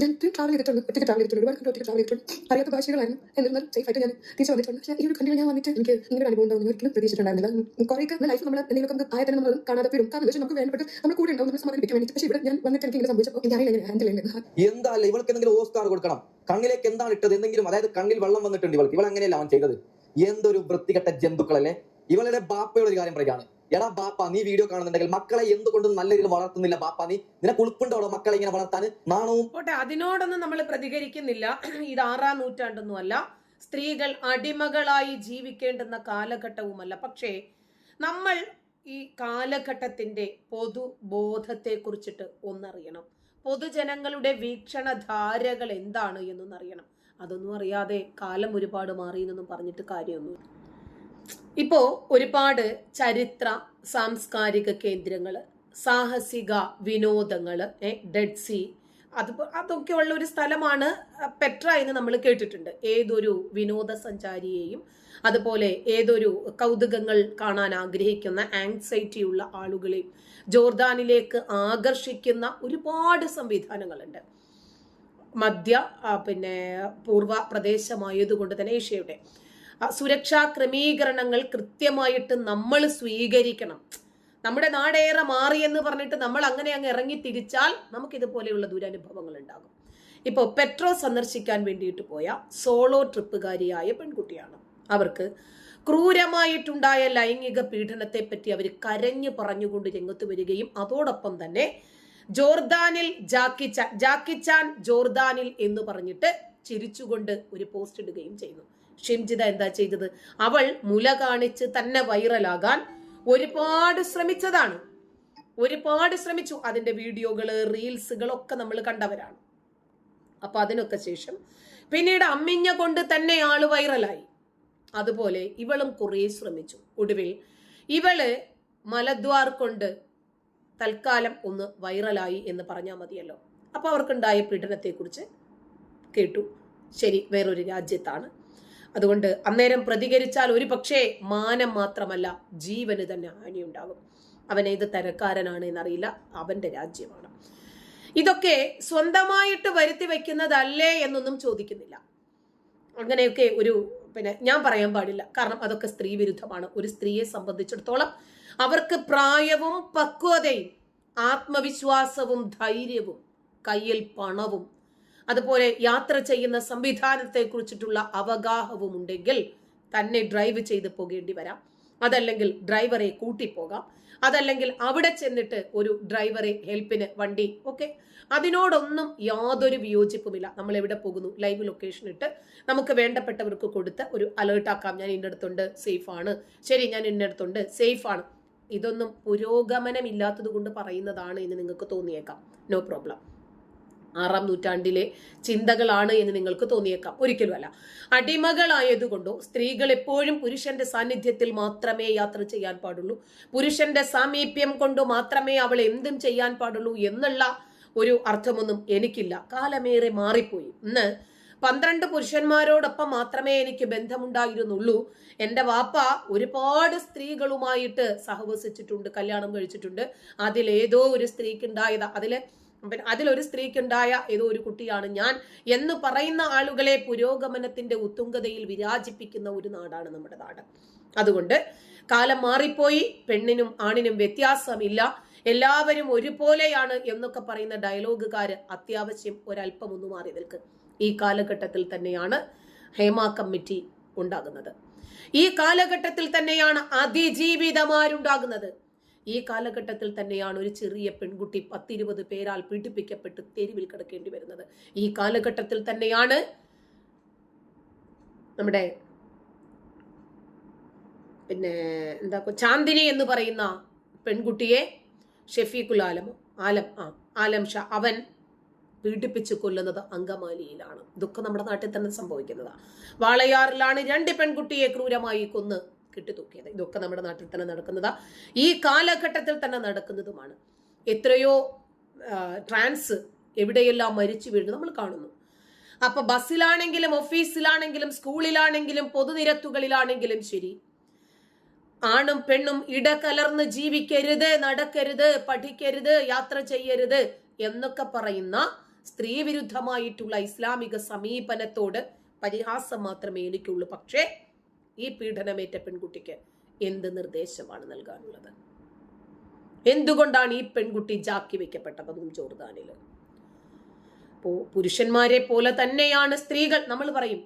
ഞാൻ ഇത്രയും ട്രാവൽ ചെയ്തിട്ടുണ്ട്. ഒറ്റയ്ക്ക് ട്രാവൽ ചെയ്തിട്ടുണ്ട്. ഒരുപാട് ഒറ്റയ്ക്ക് ട്രാവൽ ചെയ്തിട്ടുണ്ട്. അറിയാത്ത ഭാഷകളായിരുന്നു എന്നിരുന്നാലും സേഫ് ആയിട്ട് ഞാൻ തിരിച്ചു വന്നിട്ടുണ്ട്. പക്ഷേ ഈ ഒരു കണ്ടിന്യൂ ഞാൻ വന്നിട്ട് എനിക്ക് ഇങ്ങനെ അനുഭവം ഉണ്ടാവും എന്ന് ഒരിക്കലും പ്രതീക്ഷിച്ചിട്ടുണ്ടായിരുന്നില്ല. കുറേയൊക്കെ ലൈഫ് നമ്മൾ എന്തെങ്കിലും നമുക്ക് ആയ തന്നെ നമ്മൾ കാണാതെ വരും. കാരണം വെച്ചാൽ നമുക്ക് വേണ്ടപ്പെട്ട് നമ്മൾ കൂടെ ഉണ്ടാവും നമ്മൾ സമാധാനിപ്പിക്കാൻ വേണ്ടി പക്ഷേ ഇവിടെ ഞാൻ വന്നിട്ട് എനിക്ക് ഇങ്ങനെ സംഭവിച്ചപ്പോൾ അറിയില്ല ഞാൻ ഹാൻഡിൽ ചെയ്യുന്നത്. എന്താ ഇവൾക്ക് എന്തെങ്കിലും ഓസ്കാർ കൊടുക്കണം. കണ്ണിലേക്ക് എന്താണ് ഇട്ടത്? എന്തെങ്കിലും അതായത് കണ്ണിൽ വെള്ളം വന്നിട്ടുണ്ട് ഇവൾക്ക്. ഇവൾ അങ്ങനെയല്ല അവൻ ചെയ്തത്? എന്തൊരു വൃത്തികെട്ട ജന്തുക്കളല്ലേ? ഇവളുടെ ബാപ്പയുടെ ഒരു കാര്യം പറയുകയാണ് എടാ ബാപ്പ നീ വീഡിയോ കാണുന്നുണ്ടെങ്കിൽ മക്കളെ എന്തുകൊണ്ടും നല്ല രീതിയിൽ വളർത്തുന്നില്ല ബാപ്പ നീ. നിനക്ക് ഉൾപ്പുണ്ടോടോ മക്കളെ ഇങ്ങനെ വളർത്താൻ? നാണവും പോട്ടെ അതിനോടൊന്നും നമ്മൾ പ്രതികരിക്കുന്നില്ല. ഇത് ആറാം നൂറ്റാണ്ടൊന്നും അല്ല സ്ത്രീകൾ അടിമകളായി ജീവിക്കേണ്ടുന്ന കാലഘട്ടവുമല്ല. പക്ഷേ നമ്മൾ ഈ കാലഘട്ടത്തിന്റെ പൊതുബോധത്തെ കുറിച്ചിട്ട് ഒന്നറിയണം. പൊതുജനങ്ങളുടെ വീക്ഷണധാരകൾ എന്താണ് എന്നൊന്നറിയണം. അതൊന്നും അറിയാതെ കാലം ഒരുപാട് മാറി എന്നൊന്നും പറഞ്ഞിട്ട് കാര്യമൊന്നുമില്ല. ഇപ്പോ ഒരുപാട് ചരിത്ര സാംസ്കാരിക കേന്ദ്രങ്ങൾ സാഹസിക വിനോദങ്ങൾ ഡെഡ് സീ അത് അതൊക്കെ ഉള്ള ഒരു സ്ഥലമാണ് പെട്ര എന്ന് നമ്മൾ കേട്ടിട്ടുണ്ട്. ഏതൊരു വിനോദസഞ്ചാരിയെയും അതുപോലെ ഏതൊരു കൗതുകങ്ങൾ കാണാൻ ആഗ്രഹിക്കുന്ന ആങ്സൈറ്റി ഉള്ള ആളുകളെയും ജോർദാനിലേക്ക് ആകർഷിക്കുന്ന ഒരുപാട് സംവിധാനങ്ങളുണ്ട്. മധ്യ പിന്നെ പൂർവ പ്രദേശമായതുകൊണ്ട് തന്നെ ഏഷ്യയുടെ. സുരക്ഷാ ക്രമീകരണങ്ങൾ കൃത്യമായിട്ട് നമ്മൾ സ്വീകരിക്കണം. നമ്മുടെ നാടേറെ മാറി എന്ന് പറഞ്ഞിട്ട് നമ്മൾ അങ്ങനെ അങ്ങ് ഇറങ്ങി തിരിച്ചാൽ നമുക്ക് ഇതുപോലെയുള്ള ദുരനുഭവങ്ങൾ ഉണ്ടാകും. ഇപ്പോൾ പെട്രോ സന്ദർശിക്കാൻ വേണ്ടിയിട്ട് പോയ സോളോ ട്രിപ്പുകാരിയായ പെൺകുട്ടിയാണ്. അവർക്ക് ക്രൂരമായിട്ടുണ്ടായ ലൈംഗിക പീഡനത്തെ പറ്റി അവർ കരഞ്ഞു പറഞ്ഞുകൊണ്ട് രംഗത്ത് വരികയും അതോടൊപ്പം തന്നെ ജോർദാനിൽ ജാക്കിച്ചാൻ ജാക്കിച്ചാൻ ജോർദാനിൽ എന്ന് പറഞ്ഞിട്ട് ചിരിച്ചുകൊണ്ട് ഒരു പോസ്റ്റ് ഇടുകയും ചെയ്യുന്നു. ഷിംജിത എന്താ ചെയ്തത്? അവൾ മുല കാണിച്ച് തന്നെ വൈറലാകാൻ ഒരുപാട് ശ്രമിച്ചതാണ്. ഒരുപാട് ശ്രമിച്ചു. അതിന്റെ വീഡിയോകൾ റീൽസുകളൊക്കെ നമ്മൾ കണ്ടവരാണ്. അപ്പൊ അതിനൊക്കെ ശേഷം പിന്നീട് അമ്മിഞ്ഞ കൊണ്ട് തന്നെ ആൾ വൈറലായി. അതുപോലെ ഇവളും കുറേ ശ്രമിച്ചു. ഒടുവിൽ ഇവൾ മലദ്വാർ കൊണ്ട് തൽക്കാലം ഒന്ന് വൈറലായി എന്ന് പറഞ്ഞാൽ മതിയല്ലോ. അപ്പൊ അവർക്കുണ്ടായ പീഡനത്തെക്കുറിച്ച് കേട്ടു. ശരി വേറൊരു രാജ്യത്താണ്. അതുകൊണ്ട് അന്നേരം പ്രതികരിച്ചാൽ ഒരു പക്ഷേ മാനം മാത്രമല്ല ജീവന് തന്നെ ഹാനിയുണ്ടാകും അവൻ ഏത് തരക്കാരനാണ് എന്നറിയില്ല അവന്റെ രാജ്യമാണ്. ഇതൊക്കെ സ്വന്തമായിട്ട് വരുത്തി വയ്ക്കുന്നതല്ലേ എന്നൊന്നും ചോദിക്കുന്നില്ല. അങ്ങനെയൊക്കെ ഒരു പിന്നെ ഞാൻ പറയാൻ പാടില്ല കാരണം അതൊക്കെ സ്ത്രീ വിരുദ്ധമാണ്. ഒരു സ്ത്രീയെ സംബന്ധിച്ചിടത്തോളം അവർക്ക് പ്രായവും പക്വതയും ആത്മവിശ്വാസവും ധൈര്യവും കയ്യിൽ പണവും അതുപോലെ യാത്ര ചെയ്യുന്ന സംവിധാനത്തെ കുറിച്ചിട്ടുള്ള അവഗാഹവും ഉണ്ടെങ്കിൽ തന്നെ ഡ്രൈവ് ചെയ്ത് പോകേണ്ടി വരാം. അതല്ലെങ്കിൽ ഡ്രൈവറെ കൂട്ടിപ്പോകാം. അതല്ലെങ്കിൽ അവിടെ ചെന്നിട്ട് ഒരു ഡ്രൈവറെ ഹെൽപ്പിന് വണ്ടി ഓക്കെ അതിനോടൊന്നും യാതൊരു വിയോജിപ്പുമില്ല. നമ്മൾ എവിടെ പോകുന്നു? ലൈവ് ലൊക്കേഷൻ ഇട്ട് നമുക്ക് വേണ്ടപ്പെട്ടവർക്ക് കൊടുത്ത് ഒരു അലേർട്ട് ആക്കാം. ഞാൻ ഇന്നടത്തുണ്ട് സേഫ് ആണ്. ശരി ഞാൻ ഇന്നടത്തുണ്ട് സേഫ് ആണ്. ഇതൊന്നും പുരോഗമനമില്ലാത്തത് കൊണ്ട് പറയുന്നതാണ് എന്ന് നിങ്ങൾക്ക് തോന്നിയേക്കാം. നോ പ്രോബ്ലം ആറാം നൂറ്റാണ്ടിലെ ചിന്തകളാണ് എന്ന് നിങ്ങൾക്ക് തോന്നിയേക്കാം. ഒരിക്കലുമല്ല. അടിമകളായതുകൊണ്ടോ സ്ത്രീകൾ എപ്പോഴും പുരുഷന്റെ സാന്നിധ്യത്തിൽ മാത്രമേ യാത്ര ചെയ്യാൻ പാടുള്ളൂ. പുരുഷന്റെ സാമീപ്യം കൊണ്ടോ മാത്രമേ അവൾ എന്തും ചെയ്യാൻ പാടുള്ളൂ എന്നുള്ള ഒരു അർത്ഥമൊന്നും എനിക്കില്ല. കാലമേറെ മാറിപ്പോയി. ഇന്ന് പന്ത്രണ്ട് പുരുഷന്മാരോടൊപ്പം മാത്രമേ എനിക്ക് ബന്ധമുണ്ടായിരുന്നുള്ളൂ. എന്റെ വാപ്പ ഒരുപാട് സ്ത്രീകളുമായിട്ട് സഹവസിച്ചിട്ടുണ്ട് കല്യാണം കഴിച്ചിട്ടുണ്ട്. അതിലേതോ ഒരു സ്ത്രീക്ക് ഉണ്ടായതാ. അതിൽ പിന്നെ അതിലൊരു സ്ത്രീക്കുണ്ടായ ഏതോ ഒരു കുട്ടിയാണ് ഞാൻ എന്ന് പറയുന്ന ആളുകളെ പുരോഗമനത്തിന്റെ ഉത്തുംഗതയിൽ വിരാജിപ്പിക്കുന്ന ഒരു നാടാണ് നമ്മുടെ നാട്. അതുകൊണ്ട് കാലം മാറിപ്പോയി പെണ്ണിനും ആണിനും വ്യത്യാസമില്ല. എല്ലാവരും ഒരുപോലെയാണ് എന്നൊക്കെ പറയുന്ന ഡയലോഗുകാര് അത്യാവശ്യം ഒരല്പം ഒന്ന് മാറി നിൽക്കും. ഈ കാലഘട്ടത്തിൽ തന്നെയാണ് ഹേമ കമ്മിറ്റി ഉണ്ടാകുന്നത്. ഈ കാലഘട്ടത്തിൽ തന്നെയാണ് അതിജീവിതമാരുണ്ടാകുന്നത്. ഈ കാലഘട്ടത്തിൽ തന്നെയാണ് ഒരു ചെറിയ പെൺകുട്ടി പത്തിരുപത് പേരാൽ പീഡിപ്പിക്കപ്പെട്ട് തെരുവിൽ കിടക്കേണ്ടി വരുന്നത്. ഈ കാലഘട്ടത്തിൽ തന്നെയാണ് നമ്മുടെ പിന്നെ എന്താ ചാന്ദിനി എന്ന് പറയുന്ന പെൺകുട്ടിയെ ഷെഫീഖുൽ ആലം ആലം ആ ആലം ഷാ അവൻ പീഡിപ്പിച്ച് കൊല്ലുന്നത് അങ്കമാലിയിലാണ്. ഇതൊക്കെ നമ്മുടെ നാട്ടിൽ തന്നെ സംഭവിക്കുന്നതാണ് വാളയാറിലാണ് രണ്ട് പെൺകുട്ടിയെ ക്രൂരമായി കൊന്ന് കെട്ടിത്തൂക്കിയത്. ഇതൊക്കെ നമ്മുടെ നാട്ടിൽ തന്നെ നടക്കുന്നതാ. ഈ കാലഘട്ടത്തിൽ തന്നെ നടക്കുന്നതുമാണ്. എത്രയോ ട്രാൻസ് എവിടെയെല്ലാം മരിച്ചു വീഴുന്നു നമ്മൾ കാണുന്നു. അപ്പൊ ബസ്സിലാണെങ്കിലും ഓഫീസിലാണെങ്കിലും സ്കൂളിലാണെങ്കിലും പൊതുനിരത്തുകളിലാണെങ്കിലും ശരി ആണും പെണ്ണും ഇടകലർന്ന് ജീവിക്കരുത് നടക്കരുത് പഠിക്കരുത് യാത്ര ചെയ്യരുത് എന്നൊക്കെ പറയുന്ന സ്ത്രീവിരുദ്ധമായിട്ടുള്ള ഇസ്ലാമിക സമീപനത്തോട് പരിഹാസം മാത്രമേ എനിക്കുള്ളൂ. പക്ഷേ ഈ പീഡനമേറ്റ പെൺകുട്ടിക്ക് എന്ത് നിർദ്ദേശമാണ് നൽകാനുള്ളത്? എന്തുകൊണ്ടാണ് ഈ പെൺകുട്ടി ജാക്കി വെക്കപ്പെട്ടതെന്നും ജോർദാനിൽ അപ്പോ പുരുഷന്മാരെ പോലെ തന്നെയാണ് സ്ത്രീകൾ. നമ്മൾ പറയും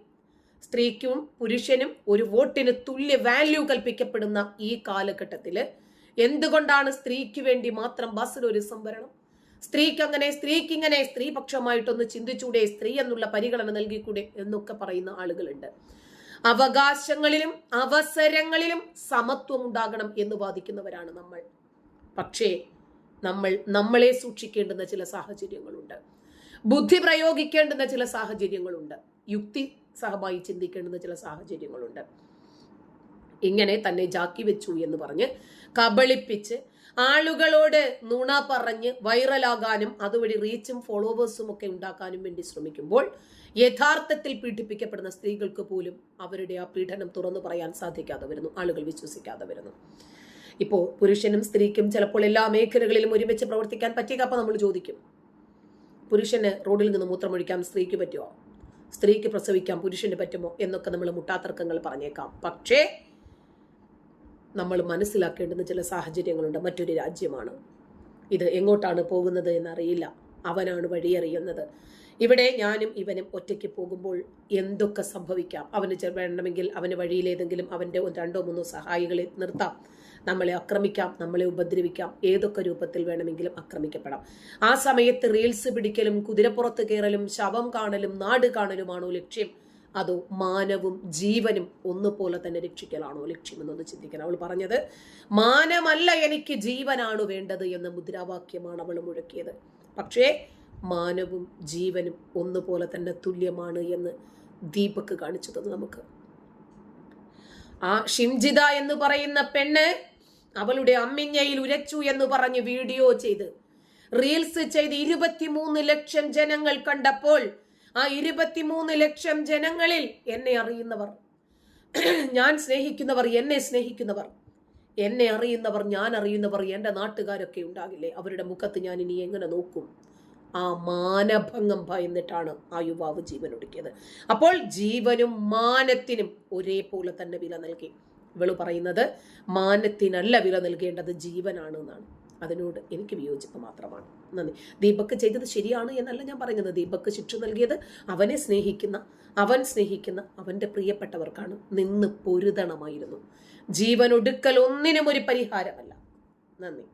സ്ത്രീക്കും പുരുഷനും ഒരു വോട്ടിന് തുല്യ വാല്യൂ കൽപ്പിക്കപ്പെടുന്ന ഈ കാലഘട്ടത്തിൽ എന്തുകൊണ്ടാണ് സ്ത്രീക്ക് വേണ്ടി മാത്രം ബസ്സിൽ ഒരു സംവരണം? സ്ത്രീക്ക് അങ്ങനെ സ്ത്രീക്ക് ഇങ്ങനെ സ്ത്രീപക്ഷമായിട്ടൊന്ന് ചിന്തിച്ചൂടെ സ്ത്രീ എന്നുള്ള പരിഗണന നൽകിക്കൂടെ എന്നൊക്കെ പറയുന്ന ആളുകളുണ്ട്. അവകാശങ്ങളിലും അവസരങ്ങളിലും സമത്വം ഉണ്ടാകണം എന്ന് വാദിക്കുന്നവരാണ് നമ്മൾ. പക്ഷേ നമ്മൾ നമ്മളെ സൂക്ഷിക്കേണ്ടുന്ന ചില സാഹചര്യങ്ങളുണ്ട്. ബുദ്ധി പ്രയോഗിക്കേണ്ടുന്ന ചില സാഹചര്യങ്ങളുണ്ട്. യുക്തി സഹമായി ചിന്തിക്കേണ്ടുന്ന ചില സാഹചര്യങ്ങളുണ്ട്. ഇങ്ങനെ തന്നെ ജാക്കി വെച്ചു എന്ന് പറഞ്ഞ് കബളിപ്പിച്ച് ആളുകളോട് നുണ പറഞ്ഞ് വൈറലാകാനും അതുവഴി റീച്ചും ഫോളോവേഴ്സും ഒക്കെ ഉണ്ടാക്കാനും വേണ്ടി ശ്രമിക്കുമ്പോൾ യഥാർത്ഥത്തിൽ പീഡിപ്പിക്കപ്പെടുന്ന സ്ത്രീകൾക്ക് പോലും അവരുടെ ആ പീഡനം തുറന്നു പറയാൻ സാധിക്കാതെ വരുന്നു. ആളുകൾ വിശ്വസിക്കാതെ വരുന്നു. ഇപ്പോൾ പുരുഷനും സ്ത്രീക്കും ചിലപ്പോൾ എല്ലാ മേഖലകളിലും ഒരുമിച്ച് പ്രവർത്തിക്കാൻ പറ്റിയ അപ്പം നമ്മൾ ചോദിക്കും. പുരുഷന് റോഡിൽ നിന്ന് മൂത്രമൊഴിക്കാൻ സ്ത്രീക്ക് പറ്റുമോ സ്ത്രീക്ക് പ്രസവിക്കാം പുരുഷന് പറ്റുമോ? എന്നൊക്കെ നമ്മൾ മുട്ടാതർക്കങ്ങൾ പറഞ്ഞേക്കാം. പക്ഷേ നമ്മൾ മനസ്സിലാക്കേണ്ടുന്ന ചില സാഹചര്യങ്ങളുണ്ട്. മറ്റൊരു രാജ്യമാണ്. ഇത് എങ്ങോട്ടാണ് പോകുന്നത് എന്നറിയില്ല. അവനാണ് വഴിയറിയുന്നത്. ഇവിടെ ഞാനും ഇവനും ഒറ്റയ്ക്ക് പോകുമ്പോൾ എന്തൊക്കെ സംഭവിക്കാം? അവന് വേണമെങ്കിൽ അവന് വഴിയിലേതെങ്കിലും അവന്റെ രണ്ടോ മൂന്നോ സഹായികളെ നിർത്താം. നമ്മളെ ആക്രമിക്കാം നമ്മളെ ഉപദ്രവിക്കാം. ഏതൊക്കെ രൂപത്തിൽ വേണമെങ്കിലും ആക്രമിക്കപ്പെടാം. ആ സമയത്ത് റീൽസ് പിടിക്കലും കുതിരപ്പുറത്ത് കയറലും ശവം കാണലും നാട് കാണലുമാണോ ലക്ഷ്യം? അതോ മാനവും ജീവനും ഒന്നുപോലെ തന്നെ രക്ഷിക്കലാണോ ലക്ഷ്യം എന്നൊന്ന് ചിന്തിക്കണം. അവൾ പറഞ്ഞത് മാനമല്ല എനിക്ക് ജീവനാണ് വേണ്ടത് എന്ന മുദ്രാവാക്യമാണ് അവൾ മുഴക്കിയത്. പക്ഷേ മാനവും ജീവനും ഒന്നുപോലെ തന്നെ തുല്യമാണ് എന്ന് ദീപക് കാണിച്ചു തന്നു നമുക്ക്. ആ ഷിംജിത എന്ന് പറയുന്ന പെണ്ണ് അവളുടെ അമ്മിഞ്ഞയിൽ ഉരച്ചു എന്ന് പറഞ്ഞ് വീഡിയോ ചെയ്ത് റീൽസ് ചെയ്ത് ഇരുപത്തിമൂന്ന് ലക്ഷം ജനങ്ങൾ കണ്ടപ്പോൾ ആ ഇരുപത്തിമൂന്ന് ലക്ഷം ജനങ്ങളിൽ എന്നെ അറിയുന്നവർ ഞാൻ സ്നേഹിക്കുന്നവർ എന്നെ സ്നേഹിക്കുന്നവർ എന്നെ അറിയുന്നവർ ഞാൻ അറിയുന്നവർ എന്റെ നാട്ടുകാരൊക്കെ ഉണ്ടാകില്ലേ? അവരുടെ മുഖത്ത് ഞാൻ ഇനി എങ്ങനെ നോക്കും? ആ മാനഭംഗം ഭയന്നിട്ടാണ് ആ യുവാവ് ജീവൻ ഒടുക്കിയത് അപ്പോൾ ജീവനും മാനത്തിനും ഒരേപോലെ തന്നെ വില നൽകി. ഇവൾ പറയുന്നത് മാനത്തിനല്ല വില നൽകേണ്ടത് ജീവനാണ് എന്നാണ്. അതിനോട് എനിക്ക് വിയോജിപ്പ് മാത്രമാണ്. നന്ദി. ദീപക്ക് ചെയ്തത് ശരിയാണ് എന്നല്ല ഞാൻ പറയുന്നത്. ദീപക്ക് ശിക്ഷ നൽകിയത് അവനെ സ്നേഹിക്കുന്ന അവൻ സ്നേഹിക്കുന്ന അവന്റെ പ്രിയപ്പെട്ടവർക്കാണ്. നിന്ന് പൊരുതണമായിരുന്നു. ജീവൻ ഒടുക്കൽ ഒന്നിനും ഒരു പരിഹാരമല്ല. നന്ദി.